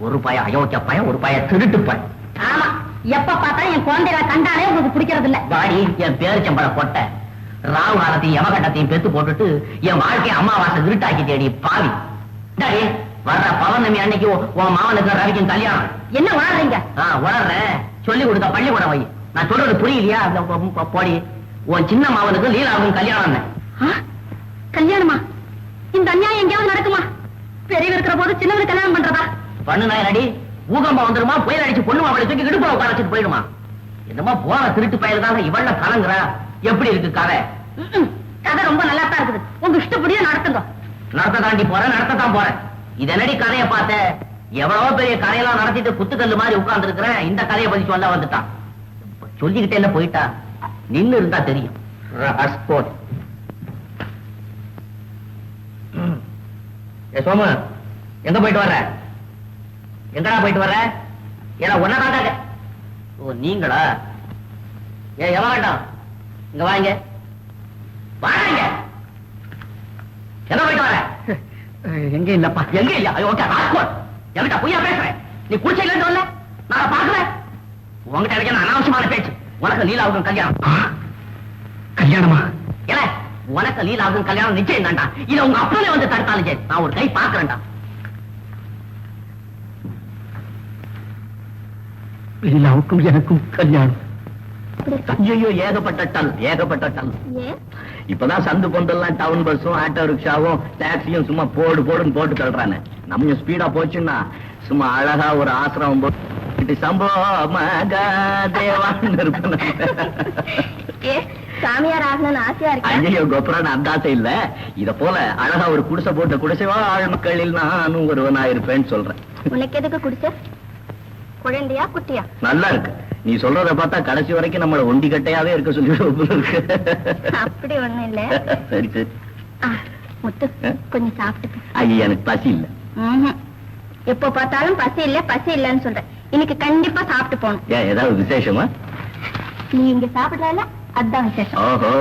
ஒரு பய அயோக்கிய பையன் ஒரு பய திருட்டு பையன் ஆமா. எப்ப பார்த்தா என் குழந்தைகளை கண்டாலே உங்களுக்கு பிடிக்கிறது இல்ல வாடி என் பேரிச்சம்பழ கொட்டை. ராவு காலத்தையும் யமகட்டத்தையும் பெத்து போட்டுட்டு என் வாழ்க்கை அம்மாவாசை இருட்டாக்கி தேடி பாவி. டாடி வர்ற பௌர்ணமி அன்னைக்கு உன் மாவனுக்கு ரவிக்கும் கல்யாணம். என்ன வாடுறீங்க ஆ உணர்றேன். சொல்லி கொடுத்த பள்ளிக்கூடம் வை. நான் சொல்றது புரியலையா? போடி. உன் சின்ன மாவனுக்கு லீலாவுக்கும் கல்யாணம்? கல்யாணமா? இந்த அநியாயம் எங்கேயாவது நடக்குமா? பெரியவர் இருக்கிற போது சின்னவர் கல்யாணம் பண்றதா? பண்ணு நாயனடி. ஊகம்பா வந்துருமா? புயல் அடிச்சு பொண்ணு மாவளை தூக்கி இடுப்புல உட்காரச்சிட்டு போயிடுமா? என்னமோ போன திருட்டு பயலுக்காக இவள கலங்குறா. எப்படி இருக்கு கதை. கதை ரொம்ப நல்லா தான் இருக்குது. உங்க இஷ்டப்படியே நடத்துங்க. நடத்த தாண்டி போறேன் நடத்தத்தான் போறேன். இது என்னடி கதையை பார்த்த? எவ்வளவோ பெரிய கதையெல்லாம் நடத்திட்டு குத்துக்கல்லு மாதிரி உட்கார்ந்து இருக்கிறேன் இந்த கதையை பத்தி சொல்ல வந்துட்டான். சொல்லிக்கிட்டே இல்ல போயிட்டா? நின்னு இருந்தா தெரியும். சோமு எங்க போயிட்டு வர்ற? எங்கடா போயிட்டு வர்ற? ஏன்னா ஒன்னதாங்க ஓ நீங்களா? ஏ எவன் வேண்டாம் இங்க வாங்க வாங்க எங்க போயிட்டு வர எங்க இல்லப்பா. எங்க இல்ல ஓகே ராஸ்கோட் என்கிட்ட பொய்யா பேசுறேன் நீ குடிச்சையில இருந்து வரல நான் பாக்குறேன் உங்ககிட்ட நான் அனாவசியமான பேச்சு? உனக்கு லீலாவுக்கும் கல்யாணம். கல்யாணமா? ஏல உனக்கு லீலாவுக்கும் கல்யாணம் நிச்சயம் தான்டா. இத உங்க அப்பனே வந்து தடுத்தாலும் சரி. நான் ஒரு கை பாக்குறேன்டா லீலாவுக்கும் எனக்கும் கல்யாணம். ஐயோ ஏகப்பட்ட டன் ஏகப்பட்ட ஏன்? இப்பதான் சந்து பொந்தெல்லாம் டவுன் பஸ்ஸும் ஆட்டோ ரிக்ஷாவும் டாக்ஸியும் சும்மா போடு போடுன்னு போட்டு தள்ளுறானே. நம்ம ஸ்பீடா போச்சுன்னா சும்மா அழகா ஒரு ஆசிரமம் போட்டு சம்போ மகாதேவான்னு இருப்பேன். ஏ சாமியார் ஆகணும்னு ஆசையா இருக்கேன் ஐயோ கோபுரான் அந்த ஆசை இல்ல. இத போல அழகா ஒரு குடிசை போட்ட குடிசை வாழ் மக்களில் நானும் ஒருவனா இருப்பேன்னு சொல்றேன். உனக்கு எதுக்கு குடிச்ச குழந்தையா குட்டியா? நல்லா இருக்கு. நீ சொல்றத பார்த்தா கடைசி வரைக்கும் நம்மள ஒண்டி கட்டையாவே இருக்க சொல்லி அப்படி ஒண்ணும் இல்ல. சரி சரி. ஆ, முத்து கொஞ்சம் சாப்பிட்டு ஐயா எனக்கு பசி இல்ல. எப்போ பார்த்தாலும் பசி இல்ல பசி இல்லன்னு சொல்ற இன்னைக்கு கண்டிப்பா சாப்பிட்டு போகணும். ஏன் ஏதாவது விசேஷமா? நீ இங்க சாப்பிடல அதான் விசேஷம். ஓஹோ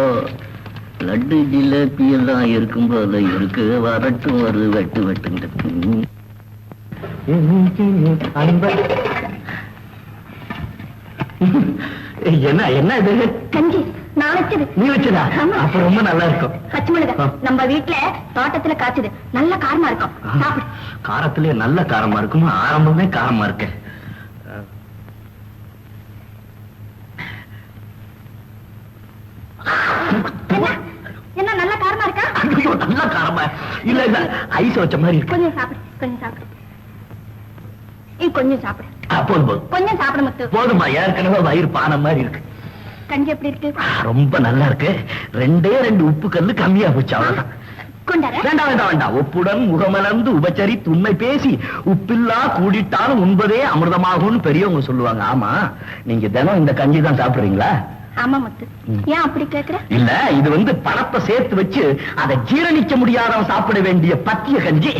லட்டு ஜிலேபி எல்லாம் இருக்கும் போல இருக்கு. வரட்டும் ஒரு வெட்டு வெட்டுங்க என்ன என்ன இது? கஞ்சி. நான் வச்சது. நீ வச்சதா. அப்ப ரொம்ப நல்லா இருக்கும். பச்சைமிளகா ஆ. நம்ம வீட்டுல தோட்டத்துல காய்ச்சது. நல்ல காரமா இருக்கும். காரத்திலே நல்ல காரமா இருக்குமா? ஆரம்பமே காரமா இருக்கு. என்ன? நல்ல காரமா இருக்கா? நல்ல காரமா. இல்ல இல்ல ஐஸ் வச்ச மாதிரி இருக்கு. கொஞ்சம் சாப்பிடு கொஞ்சம் சாப்பிடு. கொஞ்சம் சாப்பிடு. போதும் போதும். கொஞ்சம் சாப்பிடு முத்து. போதுமா ஏற்கனவே வயிறு பானை மாதிரி இருக்கு. கஞ்சி எப்படி இருக்கு? ரொம்ப நல்லா இருக்கு. ரெண்டே ரெண்டு உப்பு கல்லு கம்மியா போச்சு அவ்வளவுதான். வேண்டாம் வேண்டாம் வேண்டாம். ஒப்புடன் முகமலர்ந்து உபச்சரி உண்மை பேசி உப்பில்லா கூடிட்டாலும் உண்பதே அமிர்தமாகும்னு பெரியவங்க சொல்லுவாங்க. ஆமா நீங்க தினம் இந்த கஞ்சி தான் சாப்பிடுறீங்களா? ஆமா முத்து. ஏன் அப்படி கேக்குற? இல்ல இது வந்து பணத்தை சேர்த்து வச்சு அதை ஜீரணிக்க முடியாதவன் சாப்பிட வேண்டிய பத்திய கஞ்சி.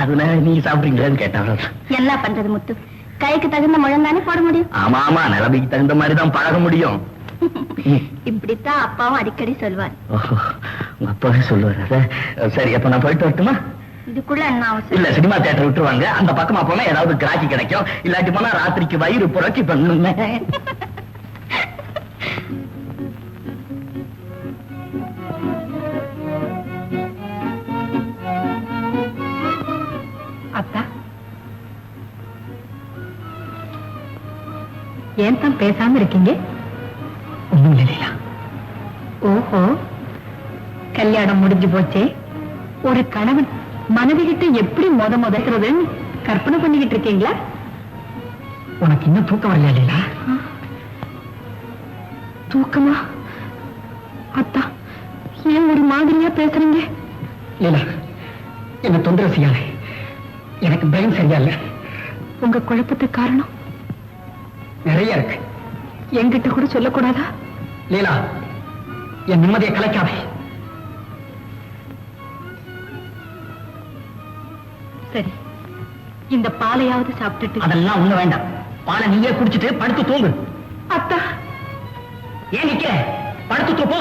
அதனால நீங்க சாப்பிடுறீங்களான்னு கேட்டாங்க என்ன பண்றது முத்து? கைக்கு தகுந்த முழம் தானே போட முடியும். ஆமா ஆமா நிலைமைக்கு தகுந்த மாதிரி தான் பழக முடியும். இப்படித்தான் அப்பாவும் அடிக்கடி சொல்வார். ஓஹோ, உங்க அப்பாவே சொல்லுவாரு. சரி அப்ப நான் போயிட்டு வரட்டுமா? இதுக்குள்ள என்ன அவசரம்? இல்ல சினிமா தியேட்டர் விட்டுருவாங்க. அந்த பக்கமா போனா ஏதாவது கிராக்கி கிடைக்கும். இல்லாட்டி போனா ராத்திரிக்கு வயிறு புரட்சி பண்ணுங்க அத்தா ஏன் தான் பேசாம இருக்கீங்க? ஒண்ணும் இல்லையா ஓஹோ கல்யாணம் முடிஞ்சு போச்சே. ஒரு கணவன் மனைவி கிட்ட எப்படி மொத முதக்கிறதுன்னு கற்பனை பண்ணிக்கிட்டு இருக்கீங்களா? உனக்கு இன்னும் தூக்கம் வரலையா லீலா? தூக்கமா? அத்தா ஏன் ஒரு மாதிரியா பேசுறீங்க? லீலா என்ன தொந்தரவு செய்யாத. எனக்கு பிரெயின் சரியா இல்ல. உங்க குழப்பத்துக்கு காரணம்? நிறைய இருக்கு. என்கிட்ட கூட சொல்லக்கூடாதா? லீலா என் நிம்மதியை கலைக்காதே. சரி இந்த பாலையாவது சாப்பிட்டுட்டு. அதெல்லாம் ஒண்ணு வேண்டாம். பாலை நீயே குடிச்சிட்டு படுத்து தூங்கு. அத்தா. ஏன் நிக்க படுத்து தூப்போ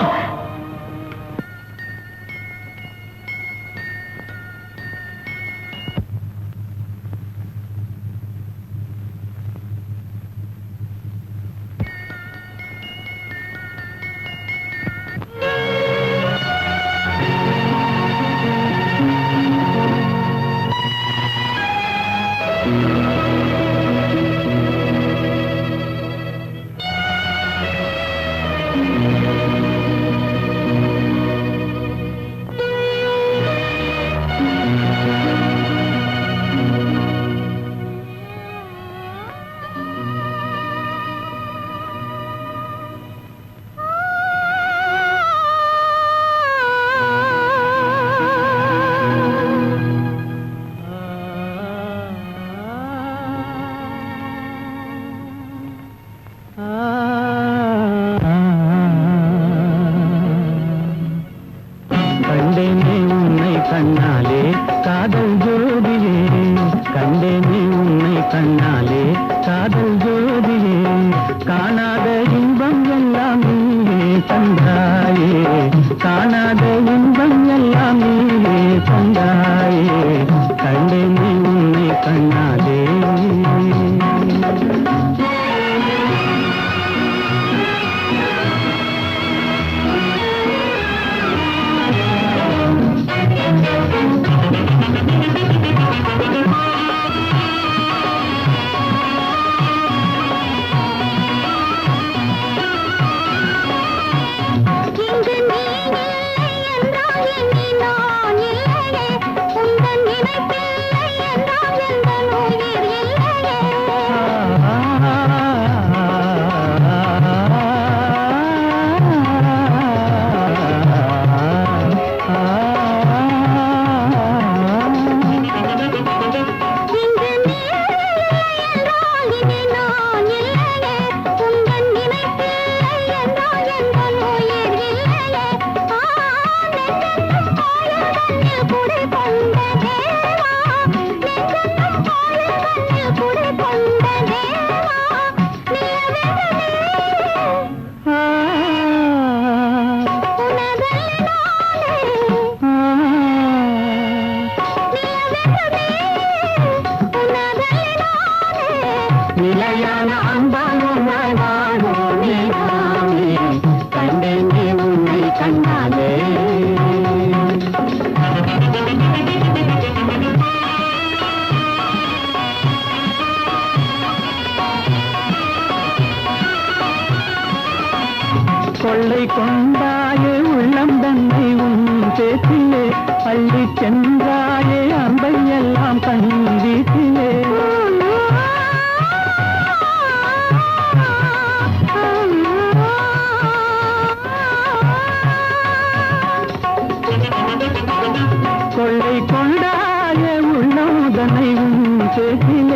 உன்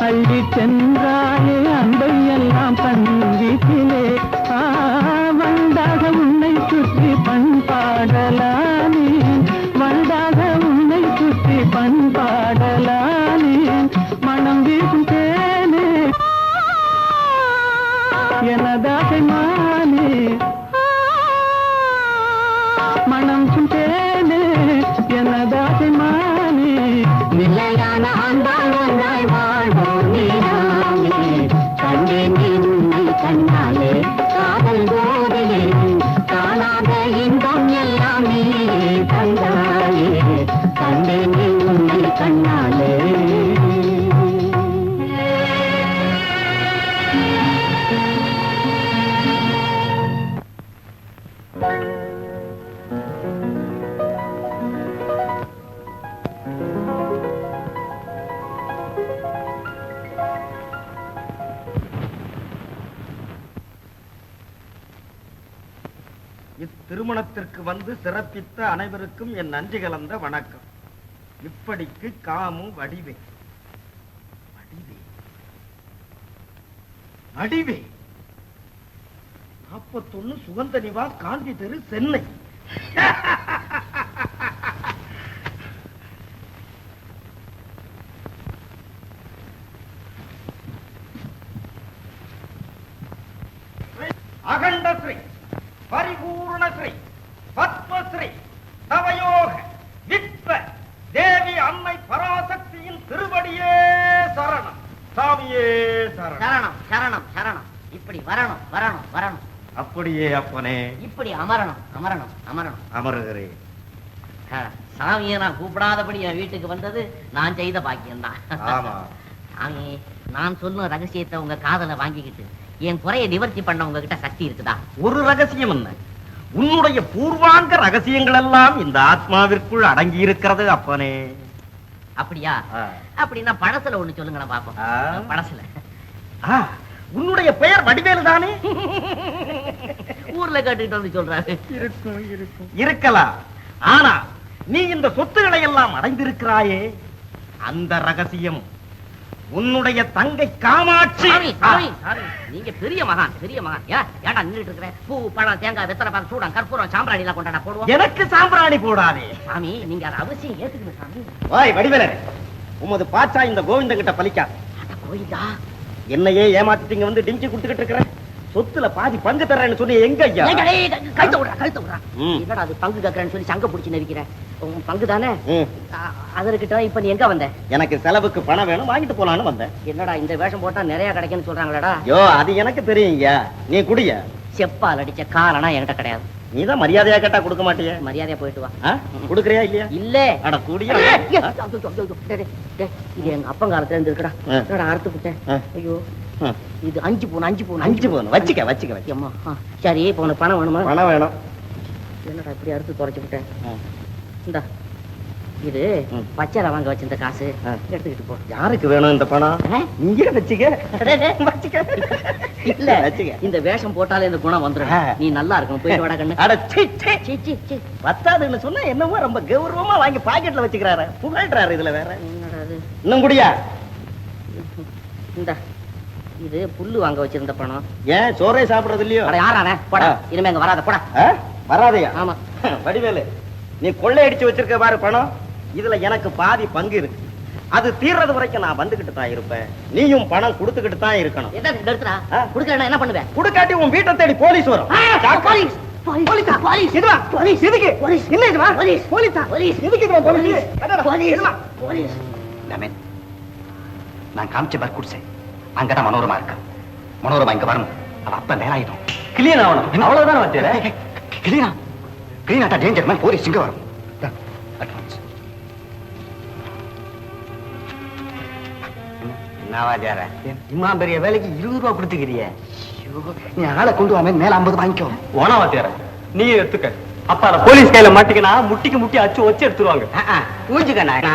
அள்ளி சென்றாயே அன்பை எல்லாம் கண் இத்திருமணத்திற்கு வந்து சிறப்பித்த அனைவருக்கும் என் நன்றி கலந்த வணக்கம். இப்படிக்கு காமு வடிவே வடிவே அடிவே. நாற்பத்தொன்னு சுகந்த நிவாஸ் காந்தி தெரு சென்னை. அகண்டஸ்ரீ பரிபூர்ணஸ்ரீ பத்மஸ்ரீ நவயோக சாமியே சரணம். சரணம் சரணம் இப்படி வரணும் வரணும் வரணும். அப்படியே அப்பனே. இப்படி அமரணும் அமரணும் அமரணும். அமருகிறேன். சாமியை நான் கூப்பிடாதபடி என் வீட்டுக்கு வந்தது நான் செய்த பாக்கியம்தான். சாமி நான் சொன்ன ரகசியத்தை உங்க காதல வாங்கிக்கிட்டு என் குறைய நிவர்த்தி பண்ண உங்ககிட்ட சக்தி இருக்குதா? ஒரு ரகசியம் என்ன? உன்னுடைய பூர்வாங்க ரகசியங்கள் எல்லாம் இந்த ஆத்மாவிற்குள் அடங்கி இருக்கிறது அப்பனே. அப்படியா. அப்படின்னா பழசுல ஒண்ணு சொல்லுங்களேன் பாப்போம். பழசுல உன்னுடைய பெயர் வடிவேலு தானே? ஊர்ல கேட்டுக்கிட்டு வந்து சொல்றாரு. இருக்கும் இருக்கும். இருக்கலாம். ஆனா நீ இந்த சொத்துக்களை எல்லாம் அடைந்திருக்கிறாயே? அந்த ரகசியம் உன்னுடைய தங்கை காமாட்சி. நீங்க பெரிய மகான் பெரிய மகான். ஏன் ஏன்டா நின்னுட்டு இருக்கிற? பூ பழம் தேங்காய் வெத்தலை பாக்கு சூடம் கற்பூரம் சாம்பிராணி எல்லாம் கொண்டாடா போடுவோம். எனக்கு சாம்பிராணி போடாதே. சாமி நீங்க அதை அவசியம் ஏத்துக்கணும் சாமி. வாய் வடிவேலன் உமது பாச்சா இந்த கோவிந்தன் கிட்ட பலிக்காது போயிட்டா என்னையே ஏமாத்திட்டீங்க வந்து டிஞ்சி கொடுத்துக்கிட்டு இருக்கிறேன் சொத்துல பாதி பங்கு தர்றேன்னு சொன்னி எங்க ஐயா? கழுத்த விடுறா கழுத்த விடுறா. என்னடா அது பங்கு கேட்கறேன்னு சொல்லி சங்க பிடிச்சி நெரிக்கிறேன் உன் பங்கு தானே. அதற்கிட்ட இப்ப நீ எங்க வந்த? எனக்கு செலவுக்கு பணம் வேணும் வாங்கிட்டு போலான்னு வந்தேன். என்னடா இந்த வேஷம் போட்டா நிறைய கிடைக்குன்னு சொல்றாங்களடா. யோ அது எனக்கு தெரியுங்க நீ குடிய. செப்பால் அடிச்ச காரணம் என்கிட்ட கிடையாது. நீதான் மரியாதையா கேட்டா கொடுக்க மாட்டிய? மரியாதையா போயிட்டு வா. கொடுக்கறியா இல்லையா? இல்ல. அட கூடிய. இது எங்க அப்பன் காலத்துல இருந்து இருக்குடா அறுத்து விட்டேன். ஐயோ. இது அஞ்சு பவுன் அஞ்சு பவுன் அஞ்சு போகணும். வச்சுக்க வச்சுக்க வச்சுக்க. அம்மா ஆ, சரி இப்போ உனக்கு பணம் வேணுமா? பணம் வேணும். என்னடா இப்படி அறுத்து தொலைச்சு விட்டேன். இந்தா இது ம். பச்சைல வாங்க வச்சிருந்த காசு. எடுத்துக்கிட்டு போ. யாருக்கு வேணும் இந்த பணம்? நீயே வச்சுக்க. வச்சுக்க. இல்ல வச்சுக்க. இந்த வேஷம் போட்டாலே இந்த குணம் வந்துடும். நீ நல்லா இருக்கணும். போயிட்டு வாடா கண்ணு. அட சீ, சீ. சீ, சீ, சீ. பத்தாதுன்னு சொன்னா என்னமோ ரொம்ப கௌரவமா வாங்கி பாக்கெட்ல வச்சுக்கிறாரு. புகழ்றாரு இதுல வேற. இன்னும் குடியா? இந்த. இது புல்லு வாங்க வச்சிருந்த பணம். ஏன்? சோறே சாப்பிடுறது இல்லையோ? அட யாரானே? போடா. இனிமே அங்க வராத போடா? வராதையா? ஆமா. வடிவேலு நீ கொள்ளை அடிச்சு வச்சிருக்க பாரு பணம். இதுல எனக்கு பாதி பங்கு இருக்கு. அது தீர்றது வரைக்கும் நான் வந்துகிட்டு தான் இருப்பேன். நீயும் பணம் கொடுத்துக்கிட்டு தான் இருக்கணும். குடுக்கலன்னா என்ன பண்ணுவேன்? குடுக்காட்டி உன் வீட்டை தேடி போலீஸ் வரும். போலீஸ். போலீஸ். போலீஸ். இதுவா? போலீஸ். எதுக்கு போலீஸ். என்ன இதுவா? போலீஸ். போலீஸா? போலீஸ். எதுக்கு இதுவா போலீஸ்? அடடா, போலீஸ். இதுவா? போலீஸ். ரமேன் நான் காமிச்ச பார் குடிசை. அங்கதான் மனோரமா இருக்கு. மனோரமா இங்க வரணும். அவ அப்ப நேராயிடும் கிளியன் ஆகணும். அவ்வளவுதான் வச்சேன் கிளியனா கிளியனாட்டா டேஞ்சர் மேன் போலீஸ் இங்க வரும். இம்மா பெரிய வேலைக்கு இருபது ரூபா கொடுத்துக்கிறிய? நீ ஆளை கொண்டு வாமே மேல ஐம்பது வாங்கிக்கோ. ஓனா வாத்தியார நீ எடுத்துக்க. அப்பா போலீஸ் கையில மாட்டிக்கினா முட்டிக்கு முட்டி அச்சு வச்சு எடுத்துருவாங்க. மூஞ்சுக்கண்ணா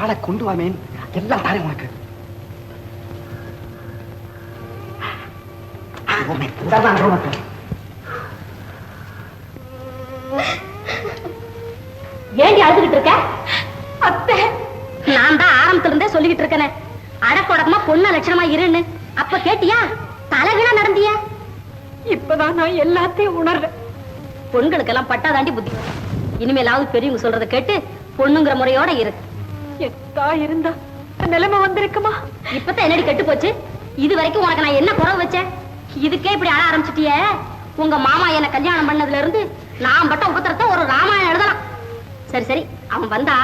ஆளை கொண்டு வாமேன் எல்லாம் தாரேன் உனக்கு. ஏண்டி அழுதுகிட்டு இருக்க? அத்தை நான் தான் ஆரம்பத்துல இருந்தே சொல்லிக்கிட்டு இருக்கேனே. அடக்கொடக்கமா பொண்ணு லட்சணமா இருன்னு. அப்ப கேட்டியா? தலைகீழா நடந்தியா. இப்பதான் நான் எல்லாத்தையும் உணர்றேன். பொண்களுக்கெல்லாம் பட்டாதாண்டி புத்தி. இனிமேலாவது பெரியவங்க சொல்றத கேட்டு பொண்ணுங்கிற முறையோட இரு. எத்தா இருந்தா நிலைமை வந்திருக்குமா? இப்பதான் என்னடி கெட்டு போச்சு இது வரைக்கும் உனக்கு நான் என்ன குறவு வச்சேன்? இதுக்கே இப்படி ஆள ஆரம்பிச்சிட்டியே? உங்க மாமா என்ன கல்யாணம் பண்ணதுல இருந்து நான் பட்ட உபத்திரத்தை ஒரு ராமாயணம் எழுதலாம். சரி சரி. அவன் வந்தா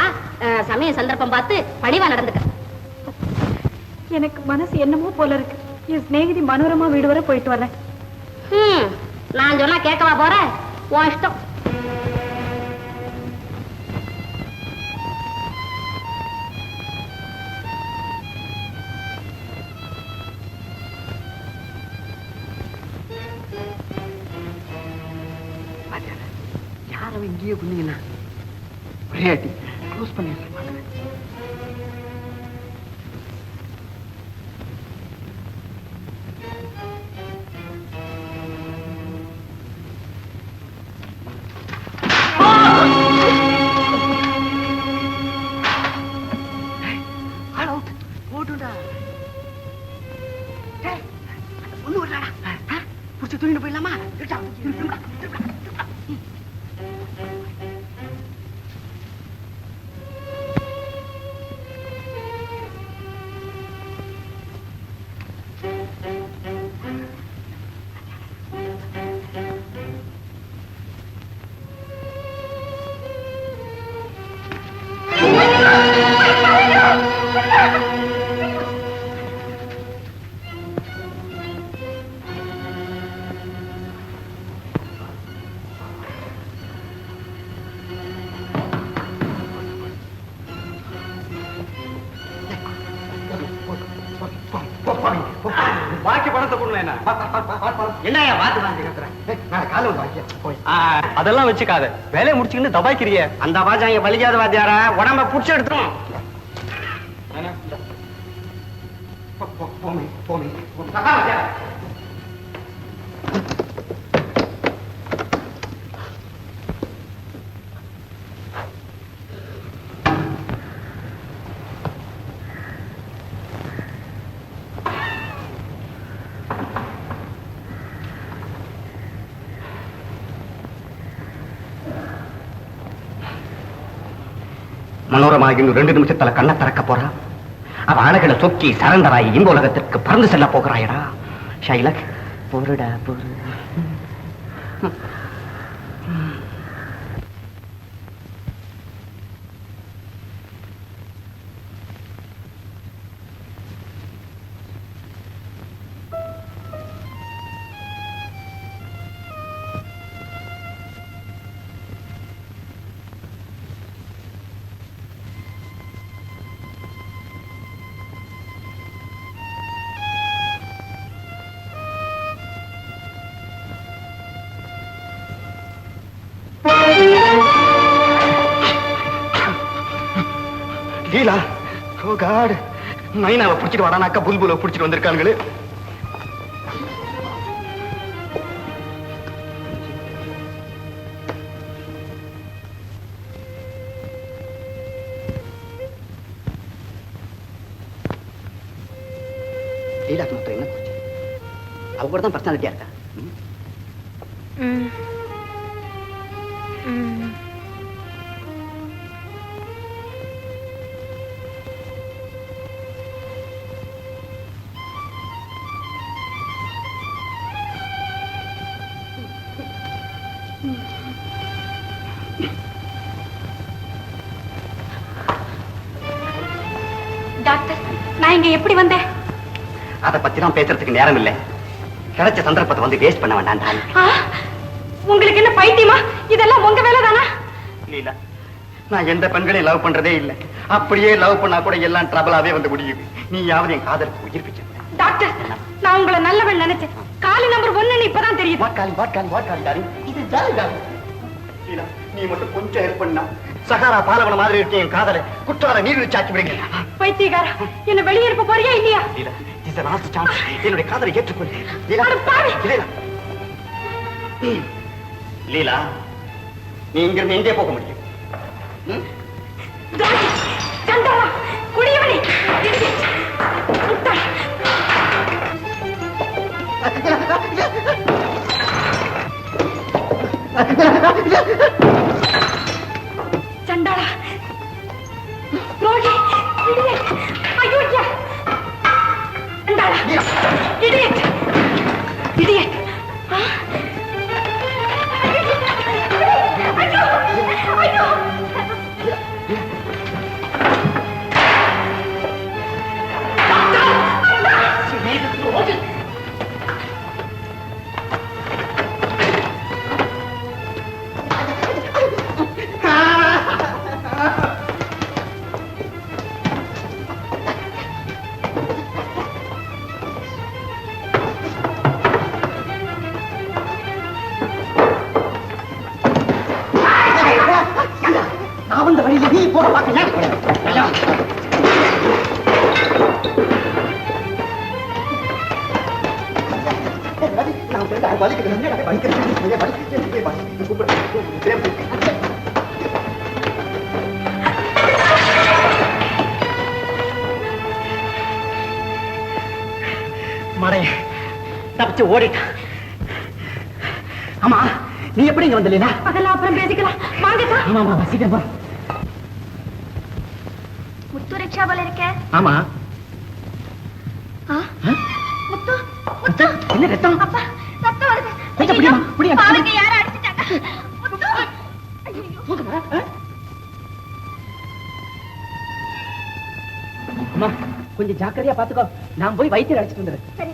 சமய சந்தர்ப்பம் பார்த்து பணிவா நடந்துக்க. எனக்கு மனசு என்னமோ போல இருக்கு. என் சிநேகிதி மனோரமா வீடு வரை போயிட்டு வரேன். நான் சொன்னா கேட்கவா போற? உன் இஷ்டம். இங்கேயே குந்தீங்கன்னா ஒரே அடி. க்ளோஸ் பண்ணிடுறேன். அதெல்லாம் வச்சுக்காத. வேலையை முடிச்சுக்கிட்டு தபாய்க்கிறிய. அந்த வாஜாங்க பலிக்காத வாத்தியாரா? உடம்ப புடிச்சு எடுத்துரும் மனோரமா இன்னும் ரெண்டு நிமிஷத்துல கண்ணை திறக்க போறா? அவ அழகுல சொக்கி சரண்டராய் இந்த உலகத்திற்கு பறந்து செல்ல போகிறாயடா. ஷைலக் பொருடா பொரு. லீலா ஓ காட். மைனாவை பிடிச்சிட்டு வாடானாக்கா புல்புல பிடிச்சிட்டு வந்திருக்காங்களே லீலாக்கு மட்டும் என்ன போச்சு? அவ கூட தான் பர்சனாலிட்டியா இங்க எப்படி வந்தேன் அதை பத்தி தான் பேசுறதுக்கு நேரம் இல்லை கிடைச்ச சந்தர்ப்பத்தை வந்து வேஸ்ட் பண்ண வேண்டாம் உங்களுக்கு என்ன பைத்தியமா? இதெல்லாம் உங்க வேலை தானா லீலா நான் எந்த பெண்களையும் லவ் பண்றதே இல்லை. அப்படியே லவ் பண்ணா கூட எல்லாம் ட்ரபிளாவே வந்து முடியும் நீயாவது என் காதலுக்கு உயிர் பிச்சை டாக்டர் நான் உங்களை நல்லவன் நினைச்சேன். காலி நம்பர் ஒண்ணுன்னு இப்பதான் தெரியுது. வாட் காலி வாட் காலி வாட் காலி டார்லிங் இது ஜாலி லீலா நீ மட்டும் கொஞ்சம் ஹெல்ப் பண்ணா. சகாரா பாலவன மாதிரி இருக்கேன் என் காதலை குற்றால நீர் வச்சாக்கி விடுங்க. பைத்தியக்கார என்ன வெளியே இருக்க போறியா இல்லையா? லீலா இது லாஸ்ட் சான்ஸ் என்னுடைய காதலை ஏற்றுக்கொள். லீலா! லீலா. நீ இங்கிருந்து எங்கே போக முடியும்? குடியவனே, idiot, முட்டாள். சண்டாளா, துரோகி, കണ്ടാളാ. അയ്യോ ഇടിയേറ്റ് தப்பிச்சு ஓடிட்டான். ஆமா நீ எப்படி இங்க வந்தீங்களா அதெல்லாம் அப்புறம் பேசிக்கலாம். வாங்கக்கா ஆமா ஆமா சீக்கிரம் முத்து இருக்க. ஆமா? முத்து முத்து என்ன ரத்தம்? அப்பா ரத்தம் வருது. கொஞ்சம் புடிமா, புடியா. பாருங்க யாரும் அடிச்சிட்டாங்க. முத்து. ஐயோ. அம்மா கொஞ்சம் ஜாக்கிரதையா பாத்துக்கோ. நான் போய் வைத்தியர் அழைச்சிட்டு வந்துடுறேன்.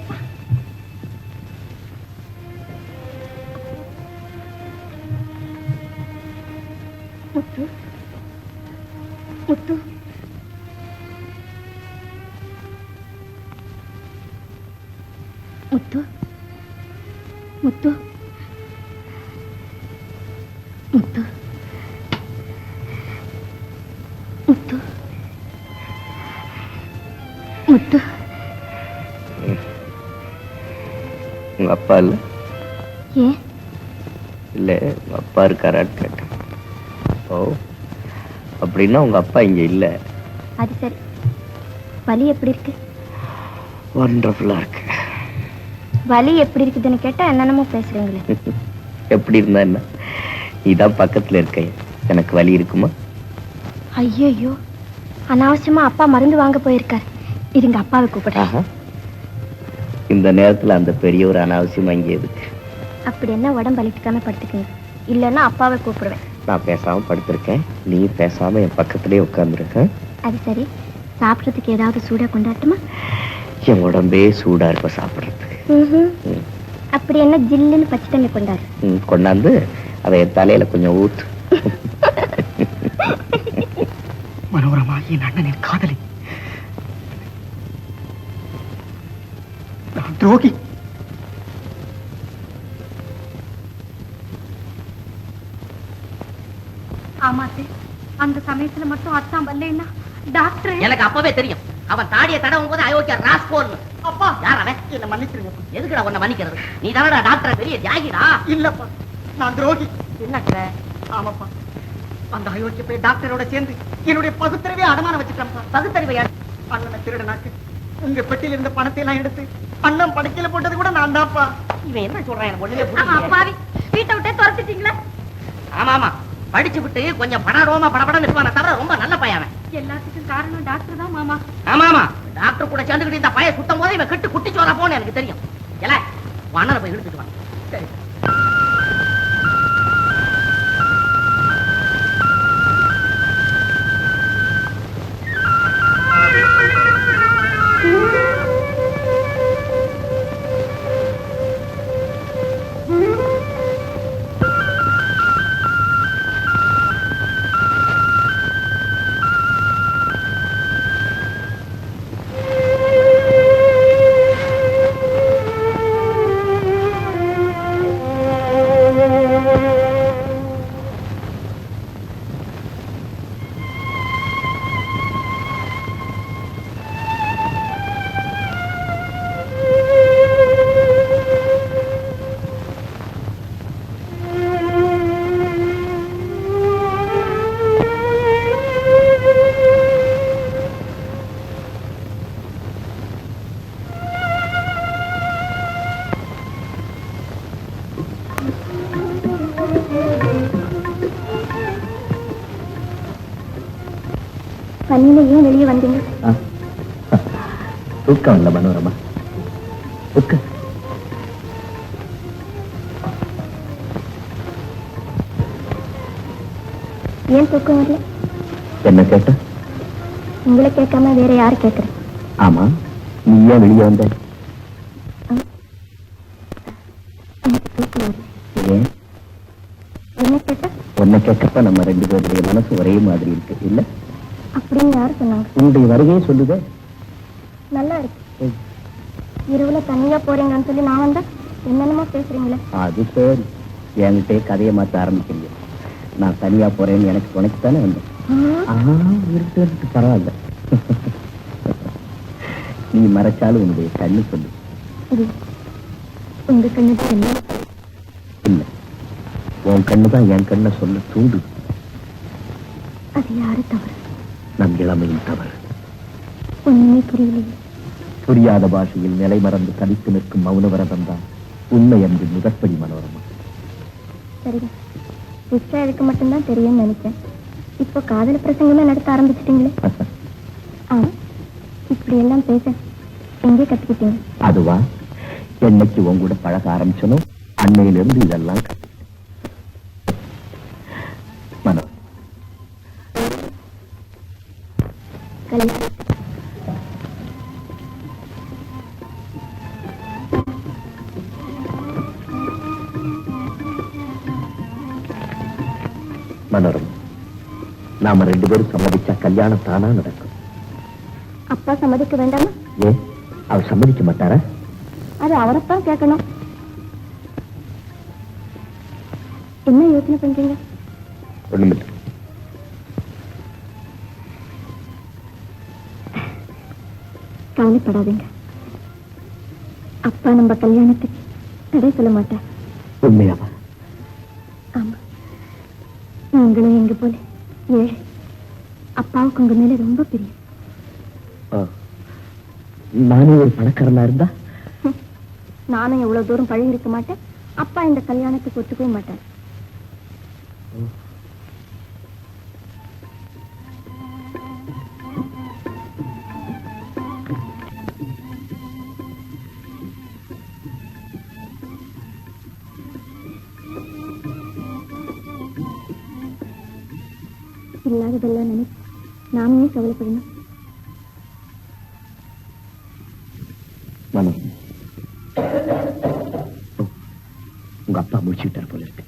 அப்பா இல்ல ஏன் இல்ல அப்பா இருக்காரான்னு கேட்டேன். ஓ அப்படின்னா உங்க அப்பா இங்க இல்ல. அது சரி. வலி எப்படி இருக்கு? ஒண்டர்ஃபுல்லா இருக்கு. வலி எப்படி இருக்குதுன்னு கேட்டா என்னென்னமோ பேசுறீங்களே. எப்படி இருந்தா என்ன? நீதான் பக்கத்துல இருக்க எனக்கு வலி இருக்குமா? ஐயோ அனாவசியமா அப்பா மருந்து வாங்க போயிருக்கார். இருங்க அப்பாவை கூப்பிடுறேன். இந்த நேரத்துல அந்த பெரியவர் அனாவசியமா இங்கே எதுக்கு அப்படி என்ன உடம்பு அழித்துக்காம படுத்துக்கங்க. இல்லைன்னா அப்பாவை கூப்பிடுவேன். நான் பேசாம படுத்திருக்கேன். நீ பேசாம என் பக்கத்திலே உட்கார்ந்துருக்க. அது சரி. சாப்பிட்றதுக்கு ஏதாவது சூடா கொண்டாட்டுமா? என் உடம்பே சூடா இருப்ப சாப்பிடுறதுக்கு. அப்படி என்ன ஜில்லுன்னு பச்சை தண்ணி கொண்டாரு? கொண்டாந்து அதை என் தலையில கொஞ்சம் ஊத்து. மனோரமா என் அண்ணனின் காதலி துரோகி ஆமாத்து அந்த சமயத்துல மட்டும் அத்தான் வரலன்னா டாக்டர். எனக்கு அப்பவே தெரியும். அவன் தாடிய தடவும் போது அயோக்கிய ராஸ்கோல் அப்பா. யார் அவன்? என்ன மன்னிச்சிருங்க எதுக்குடா உன்னை மன்னிக்கிறது? நீ தானடா டாக்டர் பெரிய தியாகிடா? இல்லப்பா நான் துரோகி என்னட்ட ஆமாப்பா. அந்த அயோக்கிய போய் டாக்டரோட சேர்ந்து என்னுடைய பகுத்தறிவே அடமான வச்சுட்டேன்ப்பா. பகுத்தறிவை அண்ணனை திருடனாக்கு. உங்க பெட்டியில இருந்த பணத்தை எல்லாம் எடுத்து அண்ணன் படுக்கையில போட்டது கூட நான் தான்ப்பா. இவன் என்ன சொல்றான்? எனக்கு ஒண்ணுமே புரியல வீட்டை விட்டே துரத்திட்டீங்களா? ஆமா ஆமா. படிச்சு விட்டு கொஞ்சம் பண ரோமா படபடன்னு இருப்பான தவிர ரொம்ப நல்ல பையன் எல்லாத்துக்கும் காரணம் டாக்டர் தான் மாமா. ஆமா ஆமா. டாக்டர் கூட சேர்ந்துக்கிட்டு இந்த பையன் சுத்தம் போது இவன் கெட்டு குட்டி சோறா போன்னு எனக்கு தெரியும். உன் அண்ணனை போய் இழுத்துட்டு வா. சரி. இல்ல மனோரமா தூக்க ஏன் தூக்கம் வரல என்ன கேட்ட உங்களை கேட்காம வேற யாரு கேக்குறேன் ஆமா நீ ஏன் வெளியே வந்த உன்னை கேட்டப்ப நம்ம ரெண்டு பேருடைய மனசு ஒரே மாதிரி இருக்கு இல்ல அப்படின்னு யாரு சொன்னாங்க உன்னுடைய வருகையே சொல்லுதே நல்லா இருக்கு இரவுல தனியா போறீங்கன்னு சொல்லி நான் வந்தா என்னென்னமோ பேசுறீங்களே. அது சரி. என்கிட்டே கதையை மாத்த ஆரம்பிக்கிறீங்க. நான் தனியா போறேன்னு எனக்கு துணைக்கு தானே வந்தேன். ஆ, இருக்கு, இருக்கு, பரவாயில்ல. நீ மறைச்சாலும் உன்னுடைய கண்ணு சொல்லு. உங்க கண்ணு தெரியல. இல்ல. உன் கண்ணு தான் என் கண்ணை சொல்ல தூண்டு அது யாரு தவறு? நம் இளமையின் தவறு. ஒண்ணுமே புரியலையே. புரியாத பாஷையில் நிலை மறந்து தனித்து நிற்கும் மௌன விரதம் தான் உண்மை என்று முதற்படி மனோரமா. சரிங்க. எனக்கு மட்டும்தான் தெரியும்னு நினைச்சேன். இப்போ காதல் பிரசங்கமே நடத்த ஆரம்பிச்சிட்டீங்களே? ஆ. இப்படி எல்லாம் பேச எங்கே கத்துக்கிட்டீங்க? அதுவா? என்னைக்கு உன் கூட பழக ஆரம்பிச்சனோ? அன்னையிலிருந்து இதெல்லாம் நாம ரெண்டு பேரும் சம்மதிச்சா கல்யாணம் தானா நடக்கும். அப்பா சம்மதிக்க வேண்டாமா? ஏன் அவர் சம்மதிக்க மாட்டாரா? அது அவரைத்தான் கேட்கணும். என்ன யோசனை பண்றீங்க? ஒண்ணுமில்லை கவலைப்படாதீங்க. அப்பா நம்ம கல்யாணத்துக்கு தடை சொல்ல மாட்டார். உண்மையாவா? ஆமா. நீங்களும் எங்க போல. ஏழை அப்பாவுக்கு உங்க மேல ரொம்ப பிரியம். நானே ஒரு பணக்காரனா இருந்தா? நானும் எவ்வளவு தூரம் பழகி இருக்க மாட்டேன். அப்பா இந்த கல்யாணத்துக்கு ஒத்துக்கவும் மாட்டார். கவலைப்படணும் உங்க அப்பா முடிச்சுக்கிட்டார் போல இருக்கு.